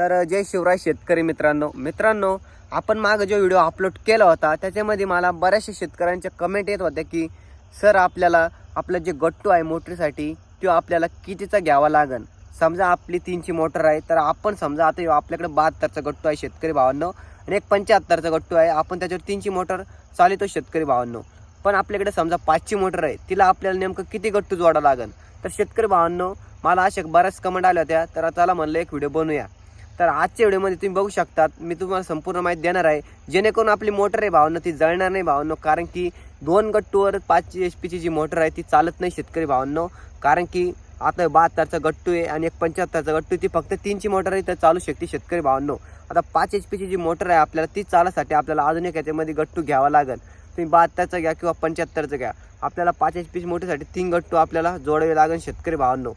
तर जय शिवराय शेतकरी मित्रांनो. मित्रांनो आपण मागं जो व्हिडिओ अपलोड केला होता त्याच्यामध्ये मला बऱ्याचशा शेतकऱ्यांच्या कमेंट येत होत्या की सर आपल्याला आपलं जे गट्टू आहे मोटरीसाठी तो आपल्याला कितीचा घ्यावा लागन? समजा आपली तीनची मोटर आहे तर आपण समजा आता आपल्याकडे बहात्तरचा गट्टू आहे शेतकरी भावांनो आणि एक पंच्याहत्तरचा गट्टू आहे आपण त्याच्यावर तीनची मोटर चालितो शेतकरी भावांनो. पण आपल्याकडे समजा पाचची मोटर आहे तिला आपल्याला नेमकं किती गट्टू जोडावं लागन? तर शेतकरी भावांनो मला अशा बऱ्याच कमेंट आल्या होत्या तर चला म्हणलं एक व्हिडिओ बनवूया. तर आजच्या व्हिडिओमध्ये तुम्ही बघू शकतात मी तुम्हाला संपूर्ण माहिती देणार आहे. जेणेकरून आपली मोटर आहे भावनं ती जळणार नाही भावांनो कारण की दोन गट्टूवर पाच एच पीची जी मोटर आहे ती चालत नाही शेतकरी भावांनो. कारण की आता बहात्तरचा गट्टू आहे आणि एक पंच्याहत्तरचा गट्टू ती फक्त तीनची मोटर आहे तर चालू शकते शेतकरी भावांनो. आता पाच एच पीची जी मोटर आहे आपल्याला ती चालासाठी आपल्याला अजून एक याच्यामध्ये गट्टू घ्यावा लागेल. तुम्ही बहात्तरचा घ्या किंवा पंच्याहत्तरचा घ्या. आपल्याला पाच एच पीची मोटरसाठी तीन गट्टू आपल्याला जोडावे लागेल शेतकरी भावांनो.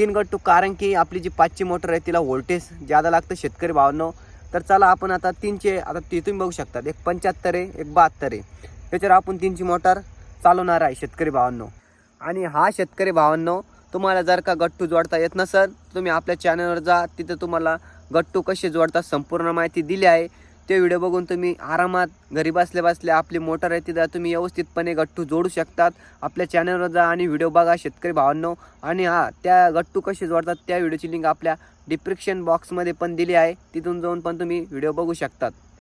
तीन गट्टू कारण की आपली जी पाचची मोटर आहे तिला व्होल्टेज ज्यादा लागतं शेतकरी भावांनो. तर चला आपण आता तीनचे आता ती तुम्ही बघू शकतात एक पंच्याहत्तर आहे एक बहात्तर आहे. त्याच्यावर आपण तीनची मोटर चालवणार आहे शेतकरी भावांनो. आणि हा शेतकरी भावांनो तुम्हाला जर का गट्टू जोडता येत नसेल तुम्ही आपल्या चॅनलवर जा. तिथं तुम्हाला गट्टू कसे जोडतात संपूर्ण माहिती दिली आहे. ते व्हिडिओ बघून तुम्ही आरामात घरी बसल्या बसल्या आपली मोटर आहे तिथं तुम्ही व्यवस्थितपणे गट्टू जोडू शकतात. आपल्या चॅनलवर जा आणि व्हिडिओ बघा शेतकरी भावांनो. आणि हा त्या गट्टू कसे जोडतात त्या व्हिडिओची लिंक आपल्या डिस्क्रिप्शन बॉक्समध्ये पण दिली आहे. तिथून जाऊन पण तुम्ही व्हिडिओ बघू शकतात.